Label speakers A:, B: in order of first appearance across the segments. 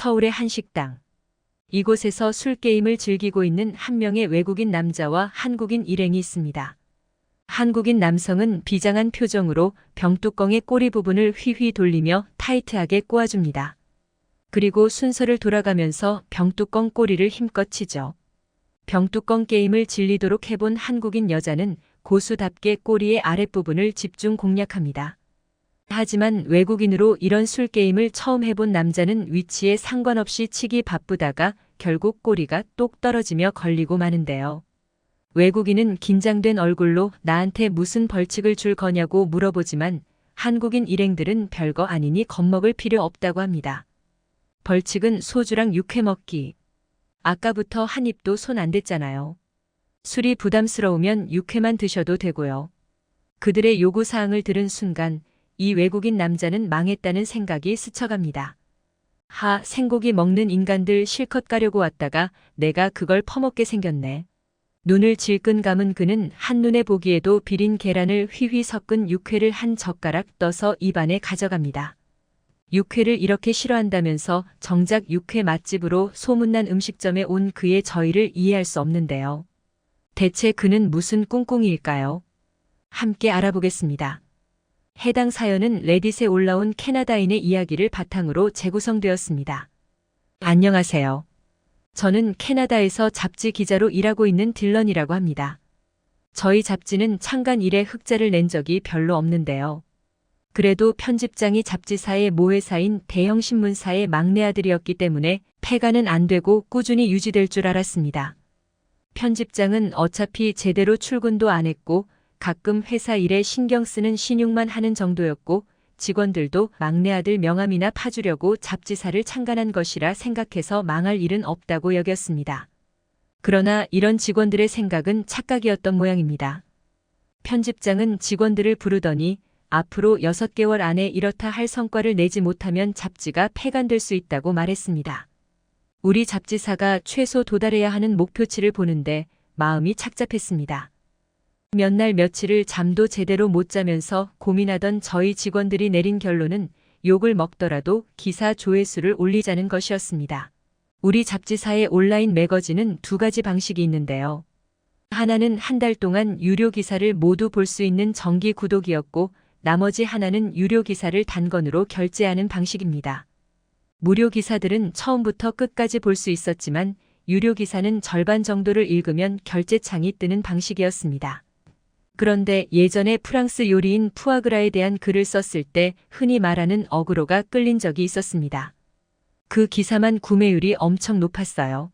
A: 서울의 한 식당. 이곳에서 술게임을 즐기고 있는 한 명의 외국인 남자와 한국인 일행이 있습니다. 한국인 남성은 비장한 표정으로 병뚜껑의 꼬리 부분을 휘휘 돌리며 타이트하게 꼬아줍니다. 그리고 순서를 돌아가면서 병뚜껑 꼬리를 힘껏 치죠. 병뚜껑 게임을 질리도록 해본 한국인 여자는 고수답게 꼬리의 아랫부분을 집중 공략합니다. 하지만 외국인으로 이런 술 게임을 처음 해본 남자는 위치에 상관없이 치기 바쁘다가 결국 꼬리가 똑 떨어지며 걸리고 마는데요. 외국인은 긴장된 얼굴로 나한테 무슨 벌칙을 줄 거냐고 물어보지만 한국인 일행들은 별거 아니니 겁먹을 필요 없다고 합니다. 벌칙은 소주랑 육회 먹기. 아까부터 한 입도 손 안 댔잖아요. 술이 부담스러우면 육회만 드셔도 되고요. 그들의 요구사항을 들은 순간 이 외국인 남자는 망했다는 생각이 스쳐갑니다. 하, 생고기 먹는 인간들 실컷 가려고 왔다가 내가 그걸 퍼먹게 생겼네. 눈을 질끈 감은 그는 한눈에 보기에도 비린 계란을 휘휘 섞은 육회를 한 젓가락 떠서 입안에 가져갑니다. 육회를 이렇게 싫어한다면서 정작 육회 맛집으로 소문난 음식점에 온 그의 저희를 이해할 수 없는데요. 대체 그는 무슨 꿍꿍이일까요? 함께 알아보겠습니다. 해당 사연은 레딧에 올라온 캐나다인의 이야기를 바탕으로 재구성되었습니다. 안녕하세요. 저는 캐나다에서 잡지 기자로 일하고 있는 딜런이라고 합니다. 저희 잡지는 창간 일에 흑자를 낸 적이 별로 없는데요. 그래도 편집장이 잡지사의 모회사인 대형 신문사의 막내 아들이었기 때문에 폐가는 안 되고 꾸준히 유지될 줄 알았습니다. 편집장은 어차피 제대로 출근도 안 했고 가끔 회사 일에 신경 쓰는 신용만 하는 정도였고 직원들도 막내 아들 명함이나 파주려고 잡지사를 창간한 것이라 생각해서 망할 일은 없다고 여겼습니다. 그러나 이런 직원들의 생각은 착각이었던 모양입니다. 편집장은 직원들을 부르더니 앞으로 6개월 안에 이렇다 할 성과를 내지 못하면 잡지가 폐간될 수 있다고 말했습니다. 우리 잡지사가 최소 도달해야 하는 목표치를 보는데 마음이 착잡했습니다. 몇 날 며칠을 잠도 제대로 못 자면서 고민하던 저희 직원들이 내린 결론은 욕을 먹더라도 기사 조회수를 올리자는 것이었습니다. 우리 잡지사의 온라인 매거진은 두 가지 방식이 있는데요. 하나는 한 달 동안 유료 기사를 모두 볼 수 있는 정기 구독이었고 나머지 하나는 유료 기사를 단건으로 결제하는 방식입니다. 무료 기사들은 처음부터 끝까지 볼 수 있었지만 유료 기사는 절반 정도를 읽으면 결제창이 뜨는 방식이었습니다. 그런데 예전에 프랑스 요리인 푸아그라에 대한 글을 썼을 때 흔히 말하는 어그로가 끌린 적이 있었습니다. 그 기사만 구매율이 엄청 높았어요.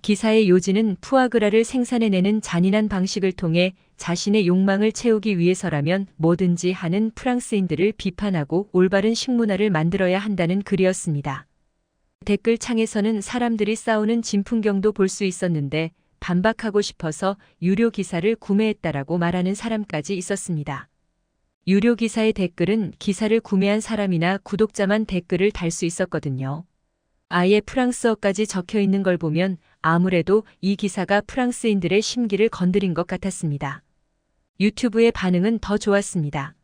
A: 기사의 요지는 푸아그라를 생산해내는 잔인한 방식을 통해 자신의 욕망을 채우기 위해서라면 뭐든지 하는 프랑스인들을 비판하고 올바른 식문화를 만들어야 한다는 글이었습니다. 댓글창에서는 사람들이 싸우는 진풍경도 볼 수 있었는데 반박하고 싶어서 유료 기사를 구매했다라고 말하는 사람까지 있었습니다. 유료 기사의 댓글은 기사를 구매한 사람이나 구독자만 댓글을 달 수 있었거든요. 아예 프랑스어까지 적혀 있는 걸 보면 아무래도 이 기사가 프랑스인들의 심기를 건드린 것 같았습니다. 유튜브의 반응은 더 좋았습니다.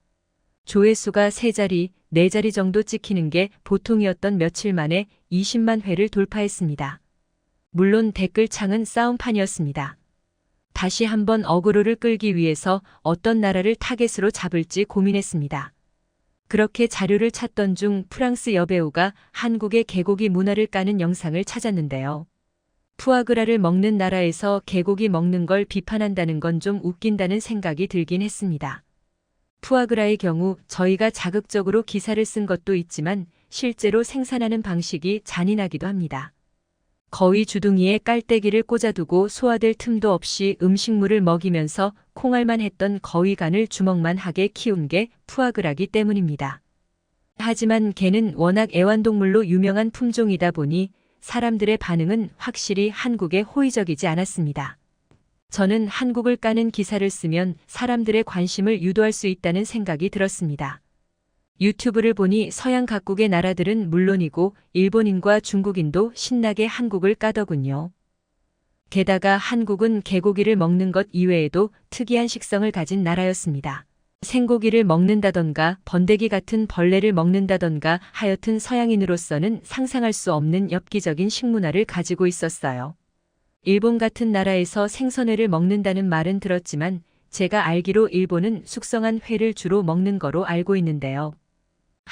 A: 조회수가 3자리, 4자리 정도 찍히는 게 보통이었던 며칠 만에 20만 회를 돌파했습니다. 물론 댓글창은 싸움판이었습니다. 다시 한번 어그로를 끌기 위해서 어떤 나라를 타겟으로 잡을지 고민했습니다. 그렇게 자료를 찾던 중 프랑스 여배우가 한국의 개고기 문화를 까는 영상을 찾았는데요. 푸아그라를 먹는 나라에서 개고기 먹는 걸 비판한다는 건 좀 웃긴다는 생각이 들긴 했습니다. 푸아그라의 경우 저희가 자극적으로 기사를 쓴 것도 있지만 실제로 생산하는 방식이 잔인하기도 합니다. 거위 주둥이에 깔때기를 꽂아두고 소화될 틈도 없이 음식물을 먹이면서 콩알만 했던 거위간을 주먹만 하게 키운 게 푸아그라기 때문입니다. 하지만 개는 워낙 애완동물로 유명한 품종이다 보니 사람들의 반응은 확실히 한국에 호의적이지 않았습니다. 저는 한국을 까는 기사를 쓰면 사람들의 관심을 유도할 수 있다는 생각이 들었습니다. 유튜브를 보니 서양 각국의 나라들은 물론이고 일본인과 중국인도 신나게 한국을 까더군요. 게다가 한국은 개고기를 먹는 것 이외에도 특이한 식성을 가진 나라였습니다. 생고기를 먹는다던가 번데기 같은 벌레를 먹는다던가 하여튼 서양인으로서는 상상할 수 없는 엽기적인 식문화를 가지고 있었어요. 일본 같은 나라에서 생선회를 먹는다는 말은 들었지만 제가 알기로 일본은 숙성한 회를 주로 먹는 거로 알고 있는데요.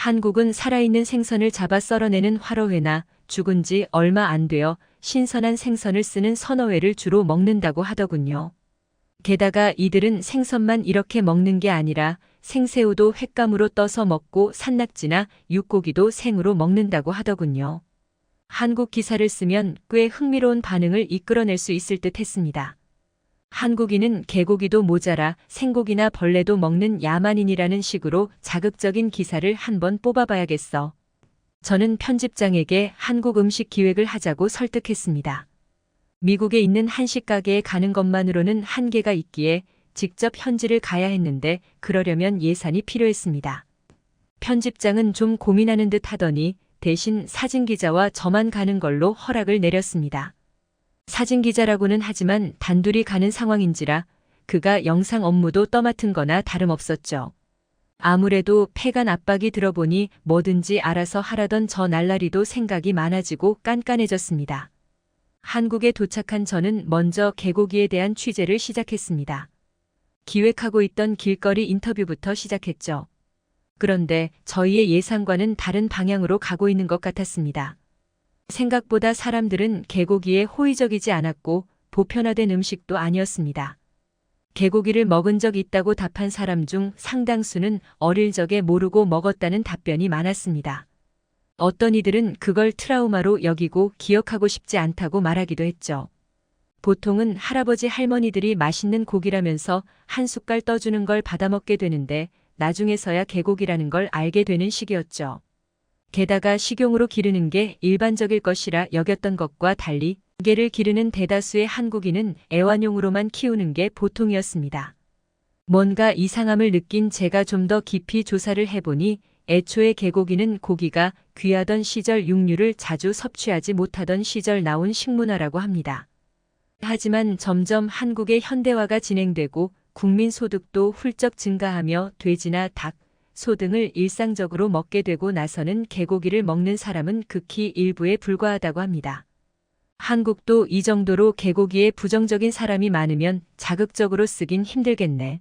A: 한국은 살아있는 생선을 잡아 썰어내는 화로회나 죽은 지 얼마 안 되어 신선한 생선을 쓰는 선어회를 주로 먹는다고 하더군요. 게다가 이들은 생선만 이렇게 먹는 게 아니라 생새우도 횟감으로 떠서 먹고 산낙지나 육고기도 생으로 먹는다고 하더군요. 한국 기사를 쓰면 꽤 흥미로운 반응을 이끌어낼 수 있을 듯 했습니다. 한국인은 개고기도 모자라 생고기나 벌레도 먹는 야만인이라는 식으로 자극적인 기사를 한번 뽑아봐야겠어. 저는 편집장에게 한국 음식 기획을 하자고 설득했습니다. 미국에 있는 한식 가게에 가는 것만으로는 한계가 있기에 직접 현지를 가야 했는데 그러려면 예산이 필요했습니다. 편집장은 좀 고민하는 듯 하더니 대신 사진 기자와 저만 가는 걸로 허락을 내렸습니다. 사진 기자라고는 하지만 단둘이 가는 상황인지라 그가 영상 업무도 떠맡은 거나 다름없었죠. 아무래도 폐간 압박이 들어보니 뭐든지 알아서 하라던 저 날라리도 생각이 많아지고 깐깐해졌습니다. 한국에 도착한 저는 먼저 개고기에 대한 취재를 시작했습니다. 기획하고 있던 길거리 인터뷰부터 시작했죠. 그런데 저희의 예상과는 다른 방향으로 가고 있는 것 같았습니다. 생각보다 사람들은 개고기에 호의적이지 않았고 보편화된 음식도 아니었습니다. 개고기를 먹은 적 있다고 답한 사람 중 상당수는 어릴 적에 모르고 먹었다는 답변이 많았습니다. 어떤 이들은 그걸 트라우마로 여기고 기억하고 싶지 않다고 말하기도 했죠. 보통은 할아버지 할머니들이 맛있는 고기라면서 한 숟갈 떠주는 걸 받아먹게 되는데 나중에서야 개고기라는 걸 알게 되는 시기였죠. 게다가 식용으로 기르는 게 일반적일 것이라 여겼던 것과 달리 개를 기르는 대다수의 한국인은 애완용으로만 키우는 게 보통이었습니다. 뭔가 이상함을 느낀 제가 좀 더 깊이 조사를 해보니 애초에 개고기는 고기가 귀하던 시절 육류를 자주 섭취하지 못하던 시절 나온 식문화라고 합니다. 하지만 점점 한국의 현대화가 진행되고 국민 소득도 훌쩍 증가하며 돼지나 닭, 소 등을 일상적으로 먹게 되고 나서는 개고기를 먹는 사람은 극히 일부에 불과하다고 합니다. 한국도 이 정도로 개고기에 부정적인 사람이 많으면 자극적으로 쓰긴 힘들겠네.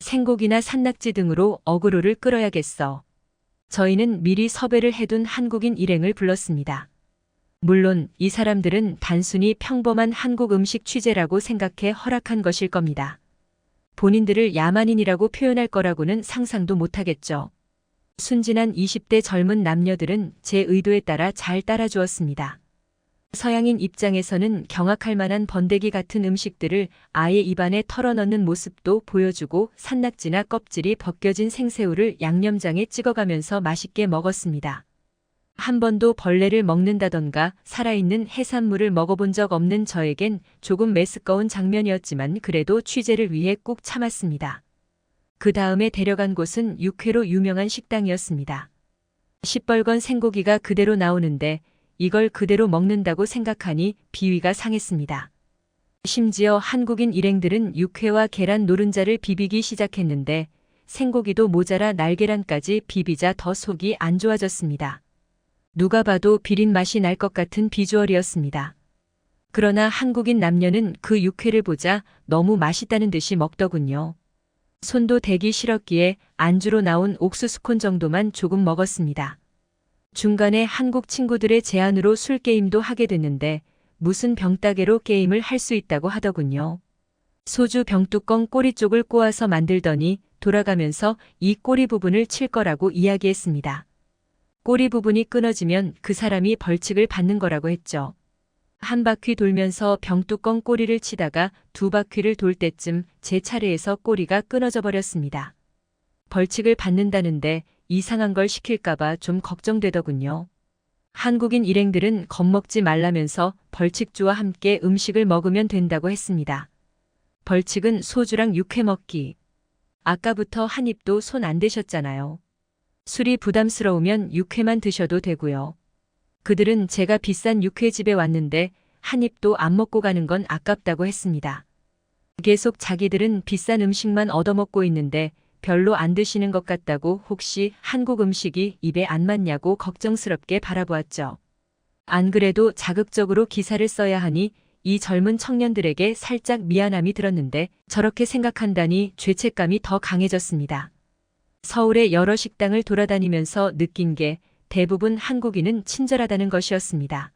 A: 생고기나 산낙지 등으로 어그로를 끌어야겠어. 저희는 미리 섭외를 해둔 한국인 일행을 불렀습니다. 물론 이 사람들은 단순히 평범한 한국 음식 취재라고 생각해 허락한 것일 겁니다. 본인들을 야만인이라고 표현할 거라고는 상상도 못하겠죠. 순진한 20대 젊은 남녀들은 제 의도에 따라 잘 따라주었습니다. 서양인 입장에서는 경악할 만한 번데기 같은 음식들을 아예 입안에 털어넣는 모습도 보여주고 산낙지나 껍질이 벗겨진 생새우를 양념장에 찍어가면서 맛있게 먹었습니다. 한 번도 벌레를 먹는다던가 살아있는 해산물을 먹어본 적 없는 저에겐 조금 메스꺼운 장면이었지만 그래도 취재를 위해 꾹 참았습니다. 그 다음에 데려간 곳은 육회로 유명한 식당이었습니다. 시뻘건 생고기가 그대로 나오는데 이걸 그대로 먹는다고 생각하니 비위가 상했습니다. 심지어 한국인 일행들은 육회와 계란 노른자를 비비기 시작했는데 생고기도 모자라 날계란까지 비비자 더 속이 안 좋아졌습니다. 누가 봐도 비린 맛이 날 것 같은 비주얼이었습니다. 그러나 한국인 남녀는 그 육회를 보자 너무 맛있다는 듯이 먹더군요. 손도 대기 싫었기에 안주로 나온 옥수수콘 정도만 조금 먹었습니다. 중간에 한국 친구들의 제안으로 술 게임도 하게 됐는데 무슨 병따개로 게임을 할 수 있다고 하더군요. 소주 병뚜껑 꼬리 쪽을 꼬아서 만들더니 돌아가면서 이 꼬리 부분을 칠 거라고 이야기했습니다. 꼬리 부분이 끊어지면 그 사람이 벌칙을 받는 거라고 했죠. 한 바퀴 돌면서 병뚜껑 꼬리를 치다가 두 바퀴를 돌 때쯤 제 차례에서 꼬리가 끊어져 버렸습니다. 벌칙을 받는다는데 이상한 걸 시킬까봐 좀 걱정되더군요. 한국인 일행들은 겁먹지 말라면서 벌칙주와 함께 음식을 먹으면 된다고 했습니다. 벌칙은 소주랑 육회 먹기. 아까부터 한 입도 손 안 대셨잖아요. 술이 부담스러우면 육회만 드셔도 되고요. 그들은 제가 비싼 육회집에 왔는데 한 입도 안 먹고 가는 건 아깝다고 했습니다. 계속 자기들은 비싼 음식만 얻어먹고 있는데 별로 안 드시는 것 같다고 혹시 한국 음식이 입에 안 맞냐고 걱정스럽게 바라보았죠. 안 그래도 자극적으로 기사를 써야 하니 이 젊은 청년들에게 살짝 미안함이 들었는데 저렇게 생각한다니 죄책감이 더 강해졌습니다. 서울의 여러 식당을 돌아다니면서 느낀 게 대부분 한국인은 친절하다는 것이었습니다.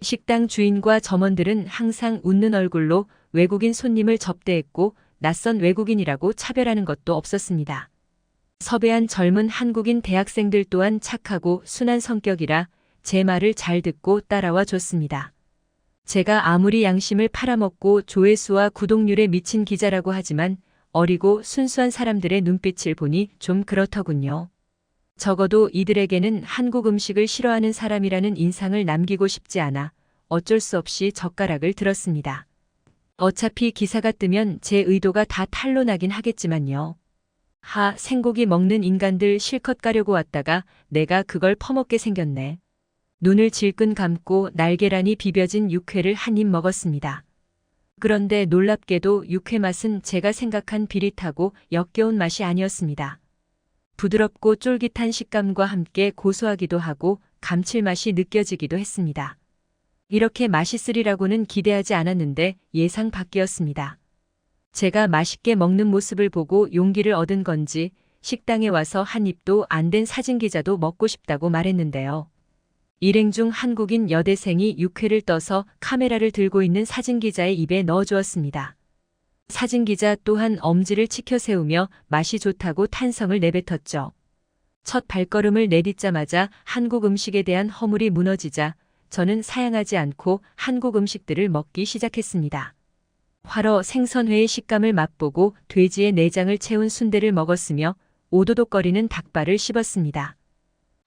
A: 식당 주인과 점원들은 항상 웃는 얼굴로 외국인 손님을 접대했고 낯선 외국인이라고 차별하는 것도 없었습니다. 섭외한 젊은 한국인 대학생들 또한 착하고 순한 성격이라 제 말을 잘 듣고 따라와 줬습니다. 제가 아무리 양심을 팔아먹고 조회수와 구독률에 미친 기자라고 하지만 어리고 순수한 사람들의 눈빛을 보니 좀 그렇더군요. 적어도 이들에게는 한국 음식을 싫어하는 사람이라는 인상을 남기고 싶지 않아 어쩔 수 없이 젓가락을 들었습니다. 어차피 기사가 뜨면 제 의도가 다 탄로 나긴 하겠지만요. 하, 생고기 먹는 인간들 실컷 가려고 왔다가 내가 그걸 퍼먹게 생겼네. 눈을 질끈 감고 날계란이 비벼진 육회를 한 입 먹었습니다. 그런데 놀랍게도 육회 맛은 제가 생각한 비릿하고 역겨운 맛이 아니었습니다. 부드럽고 쫄깃한 식감과 함께 고소하기도 하고 감칠맛이 느껴지기도 했습니다. 이렇게 맛있으리라고는 기대하지 않았는데 예상 밖이었습니다. 제가 맛있게 먹는 모습을 보고 용기를 얻은 건지 식당에 와서 한 입도 안 된 사진 기자도 먹고 싶다고 말했는데요. 일행 중 한국인 여대생이 육회를 떠서 카메라를 들고 있는 사진 기자의 입에 넣어주었습니다. 사진 기자 또한 엄지를 치켜 세우며 맛이 좋다고 탄성을 내뱉었죠. 첫 발걸음을 내딛자마자 한국 음식에 대한 허물이 무너지자 저는 사양하지 않고 한국 음식들을 먹기 시작했습니다. 화로 생선회의 식감을 맛보고 돼지의 내장을 채운 순대를 먹었으며 오도독거리는 닭발을 씹었습니다.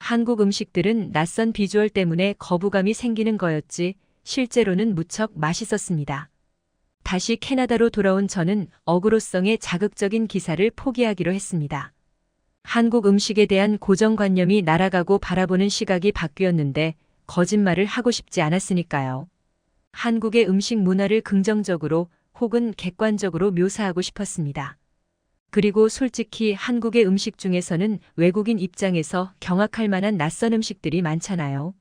A: 한국 음식들은 낯선 비주얼 때문에 거부감이 생기는 거였지 실제로는 무척 맛있었습니다. 다시 캐나다로 돌아온 저는 어그로성의 자극적인 기사를 포기하기로 했습니다. 한국 음식에 대한 고정관념이 날아가고 바라보는 시각이 바뀌었는데 거짓말을 하고 싶지 않았으니까요. 한국의 음식 문화를 긍정적으로 혹은 객관적으로 묘사하고 싶었습니다. 그리고 솔직히 한국의 음식 중에서는 외국인 입장에서 경악할 만한 낯선 음식들이 많잖아요.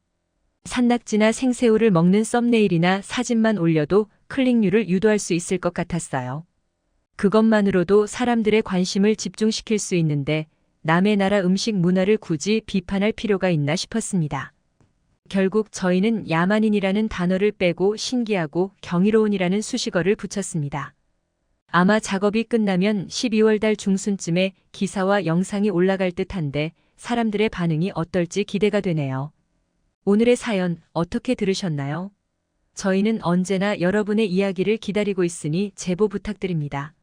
A: 산낙지나 생새우를 먹는 썸네일이나 사진만 올려도 클릭률을 유도할 수 있을 것 같았어요. 그것만으로도 사람들의 관심을 집중시킬 수 있는데 남의 나라 음식 문화를 굳이 비판할 필요가 있나 싶었습니다. 결국 저희는 야만인이라는 단어를 빼고 신기하고 경이로운이라는 수식어를 붙였습니다. 아마 작업이 끝나면 12월 달 중순쯤에 기사와 영상이 올라갈 듯한데 사람들의 반응이 어떨지 기대가 되네요. 오늘의 사연 어떻게 들으셨나요? 저희는 언제나 여러분의 이야기를 기다리고 있으니 제보 부탁드립니다.